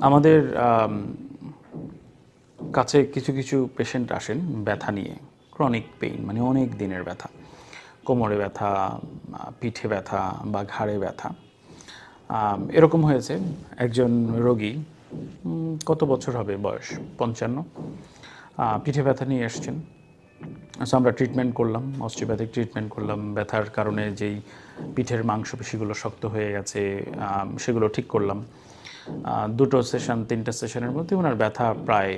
আমাদের কাছে কিছু কিছু পেশেন্ট আসেন ব্যথা নিয়ে ক্রনিক পেইন মানে অনেক দিনের ব্যথা। কোমরে ব্যথা, পিঠে ব্যথা বা ঘাড়ে ব্যথা। এরকম হয়েছে, একজন রোগী কত বছর হবে বয়স? পঞ্চান্ন। পিঠে ব্যথা নিয়ে এসছেন। আচ্ছা আমরা ট্রিটমেন্ট করলাম অস্টিওপ্যাথিক ট্রিটমেন্ট করলাম, ব্যথার কারণে যেই পিঠের মাংসপেশিগুলো শক্ত হয়ে গেছে সেগুলো ঠিক করলাম। দুটো সেশন তিনটা সেশনের মধ্যে ওনার ব্যথা প্রায়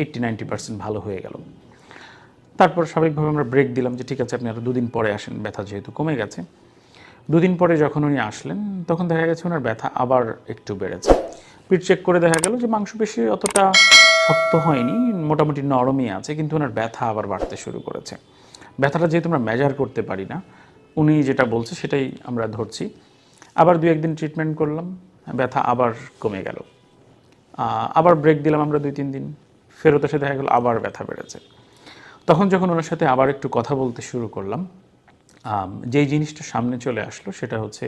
এইট্টি নাইনটি পার্সেন্ট ভালো হয়ে গেল। তারপর স্বাভাবিকভাবে আমরা ব্রেক দিলাম যে ঠিক আছে, আপনি আরও দুদিন পরে আসেন, ব্যথা যেহেতু কমে গেছে। দুদিন পরে যখন উনি আসলেন, তখন দেখা গেছে ওনার ব্যথা আবার একটু বেড়েছে। পিঠ চেক করে দেখা গেল যে মাংসপেশি অতটা শক্ত হয়নি, মোটামুটি নরমই আছে, কিন্তু ওনার ব্যথা আবার বাড়তে শুরু করেছে। ব্যথাটা যেহেতু আমরা মেজার করতে পারি না, উনি যেটা বলছে সেটাই আমরা ধরছি। আবার দু একদিন ট্রিটমেন্ট করলাম। ব্যথা আবার কমে গেল। আবার ব্রেক দিলাম আমরা দুই, তিন দিন। ফেরত এসে দেখা গেল আবার ব্যথা বেড়েছে। তখন যখন ওনার সাথে আবার একটু কথা বলতে শুরু করলাম যেই জিনিসটা সামনে চলে আসলো সেটা হচ্ছে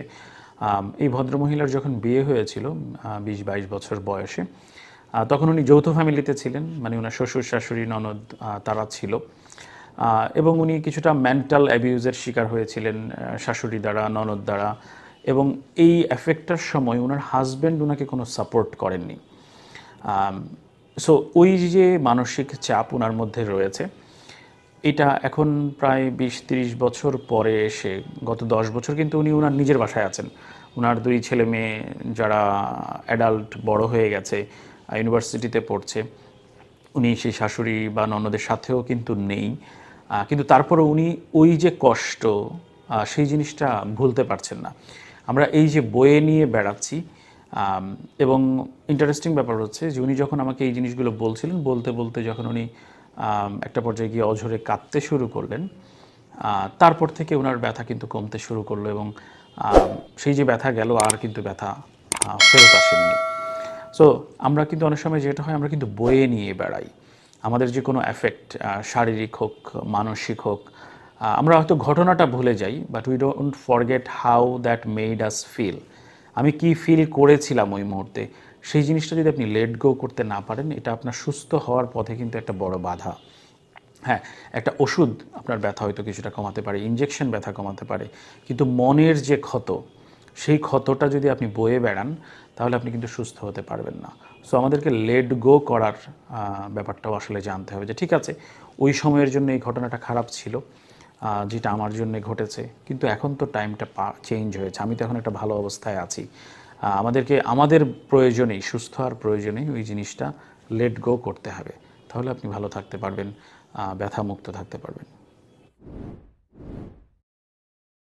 এই ভদ্রমহিলার যখন বিয়ে হয়েছিল বিশ, বাইশ বছর বয়সে তখন উনি যৌথ ফ্যামিলিতে ছিলেন মানে ওনার শ্বশুর, শাশুড়ি, ননদ তারা ছিল। এবং উনি কিছুটা মেন্টাল অ্যাবিউজের শিকার হয়েছিলেন শাশুড়ি দ্বারা, ননদ দ্বারা এবং এই এফেক্টটার সময় ওনার হাজব্যান্ড ওনাকে কোনো সাপোর্ট করেননি। সো ওই যে মানসিক চাপ ওনার মধ্যে রয়েছে, এটা এখন প্রায় বিশ তিরিশ বছর পরে এসে, গত দশ বছর কিন্তু উনি ওনার নিজের বাসায় আছেন। ওনার দুই ছেলে মেয়ে যারা অ্যাডাল্ট বড় হয়ে গেছে ইউনিভার্সিটিতে পড়ছে, উনি সেই শাশুড়ি বা ননদের সাথেও কিন্তু নেই। কিন্তু তারপরে উনি ওই যে কষ্ট সেই জিনিসটা ভুলতে পারছেন না। আমরা এই যে বয়ে নিয়ে বেড়াচ্ছি এবং ইন্টারেস্টিং ব্যাপার হচ্ছে যে উনি যখন আমাকে এই জিনিসগুলো বলছিলেন, বলতে বলতে যখন উনি একটা পর্যায়ে গিয়ে অঝরে কাঁদতে শুরু করলেন তারপর থেকে ওনার ব্যথা কিন্তু কমতে শুরু করল এবং সেই যে ব্যথা গেল আর কিন্তু ব্যথা ফেরত আসেননি সো আমরা কিন্তু অনেক সময় যেটা হয়, আমরা কিন্তু বয়ে নিয়ে বেড়াই। আমাদের যে কোনো এফেক্ট শারীরিক হোক, মানসিক হোক আমরা হয়তো ঘটনাটা ভুলে যাই but we don't forget how that made us feel আমি কি ফিল করেছিলাম ওই মুহূর্তে? সেই জিনিসটা যদি আপনি লেট গো করতে না পারেন, এটা আপনার সুস্থ হওয়ার পথে কিন্তু একটা বড় বাধা। হ্যাঁ একটা ওষুধ আপনার ব্যথা হয়তো কিছুটা কমাতে পারে ইঞ্জেকশন ব্যথা কমাতে পারে, কিন্তু মনের যে ক্ষত, সেই ক্ষতটা যদি আপনি বয়ে বেড়ান, তাহলে আপনি কিন্তু সুস্থ হতে পারবেন না। সো আমাদেরকে লেট গো করার ব্যাপারটাও আসলে জানতে হবে যে, ঠিক আছে, ওই সময়ের জন্য এই ঘটনাটা খারাপ ছিল যেটা আমার জন্য ঘটেছে। কিন্তু এখন তো টাইমটা চেঞ্জ হয়েছে। আমি তো এখন একটা ভালো অবস্থায় আছি। আমাদেরকে, আমাদের প্রয়োজনেই, সুস্থ আর প্রয়োজনেই ওই জিনিসটা লেট গো করতে হবে। তাহলে আপনি ভালো থাকতে পারবেন ব্যথামুক্ত থাকতে পারবেন।